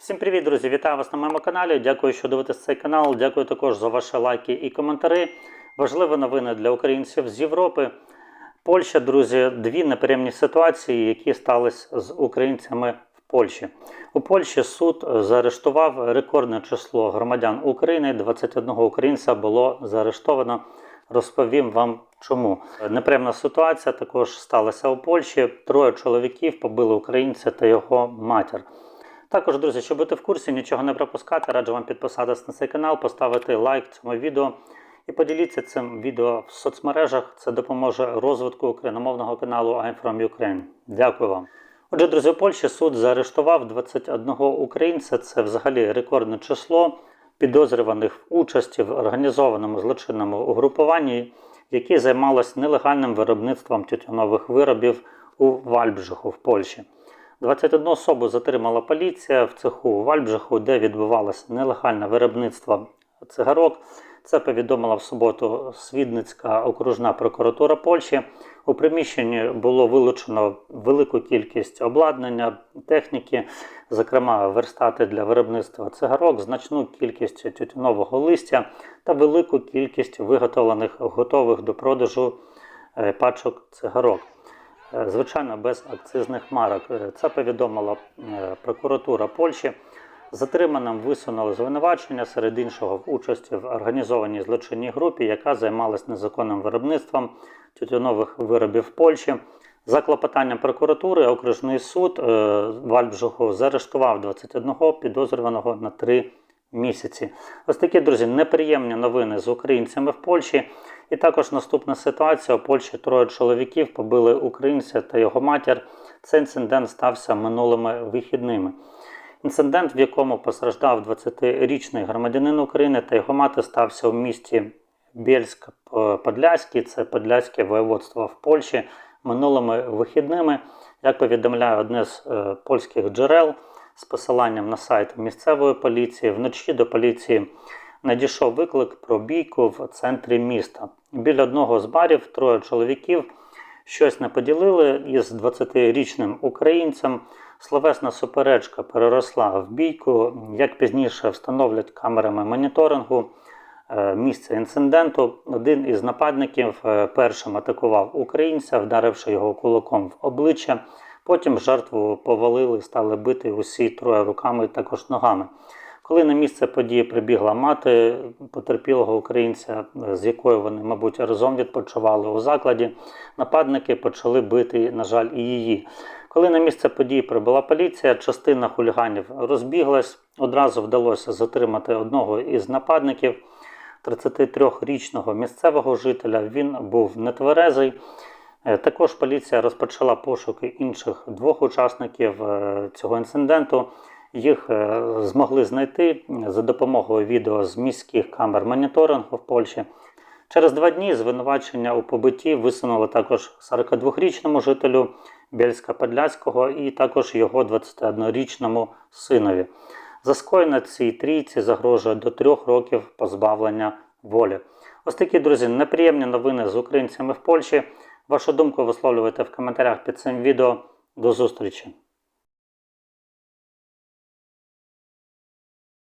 Всім привіт, друзі! Вітаю вас на моєму каналі. Дякую, що дивитесь цей канал. Дякую також за ваші лайки і коментарі. Важливі новини для українців з Європи. Польща, друзі, дві неприємні ситуації, які сталися з українцями в Польщі. У Польщі суд заарештував рекордне число громадян України. 21 українця було заарештовано. Розповім вам чому. Неприємна ситуація також сталася у Польщі. Троє чоловіків побили українця та його матір. Також, друзі, щоб бути в курсі, нічого не пропускати, раджу вам підписатися на цей канал, поставити лайк цьому відео і поділіться цим відео в соцмережах. Це допоможе розвитку україномовного каналу I'm from Ukraine. Дякую вам. Отже, друзі, у Польщі суд заарештував 21 українця. Це взагалі рекордне число підозрюваних в участі в організованому злочинному угрупуванні, які займалось нелегальним виробництвом тютюнових виробів у Вальбжиху в Польщі. 21 особу затримала поліція в цеху Вальбжиху, де відбувалося нелегальне виробництво цигарок. Це повідомила в суботу Свідницька окружна прокуратура Польщі. У приміщенні було вилучено велику кількість обладнання, техніки, зокрема верстати для виробництва цигарок, значну кількість тютюнового листя та велику кількість виготовлених готових до продажу е, пачок цигарок. Звичайно, без акцизних марок. Е, Це повідомила е, прокуратура Польщі. Затриманим висунули звинувачення серед іншого в участі в організованій злочинній групі, яка займалась незаконним виробництвом тютюнових виробів в Польщі. За клопотанням прокуратури окружний суд е, Вальбжуху заарештував 21 підозрюваного на 3 місяці. Ось такі, друзі, неприємні новини з українцями в Польщі. І також наступна ситуація. У Польщі троє чоловіків побили українця та його матір. Цей інцидент стався минулими вихідними. Інцидент, в якому постраждав 20-річний громадянин України та його мати, стався у місті Бєльськ-Подляський, це Подляське воєводство в Польщі минулими вихідними. Як повідомляє одне з е, польських джерел з посиланням на сайт місцевої поліції, вночі до поліції надійшов виклик про бійку в центрі міста. Біля одного з барів троє чоловіків щось не поділили із 20-річним українцем. Словесна суперечка переросла в бійку. Як пізніше встановлять камерами моніторингу е, місце інциденту, один із нападників е, першим атакував українця, вдаривши його кулаком в обличчя. Потім жертву повалили, стали бити усі троє руками, також ногами. Коли на місце події прибігла мати потерпілого українця, з якою вони, мабуть, разом відпочивали у закладі, нападники почали бити, на жаль, і її. Коли на місце події прибула поліція, частина хуліганів розбіглась. Одразу вдалося затримати одного із нападників, 33-річного місцевого жителя. Він був нетверезий. Е, Також поліція розпочала пошуки інших двох учасників е, цього інциденту. Їх е, змогли знайти за допомогою відео з міських камер моніторингу в Польщі. Через два дні звинувачення у побитті висунули також 42-річному жителю Бєльська Подляського і також його 21-річному синові. За скоєне цій трійці загрожує до трьох років позбавлення волі. Ось такі, друзі, неприємні новини з українцями в Польщі. Вашу думку висловлюйте в коментарях під цим відео. До зустрічі!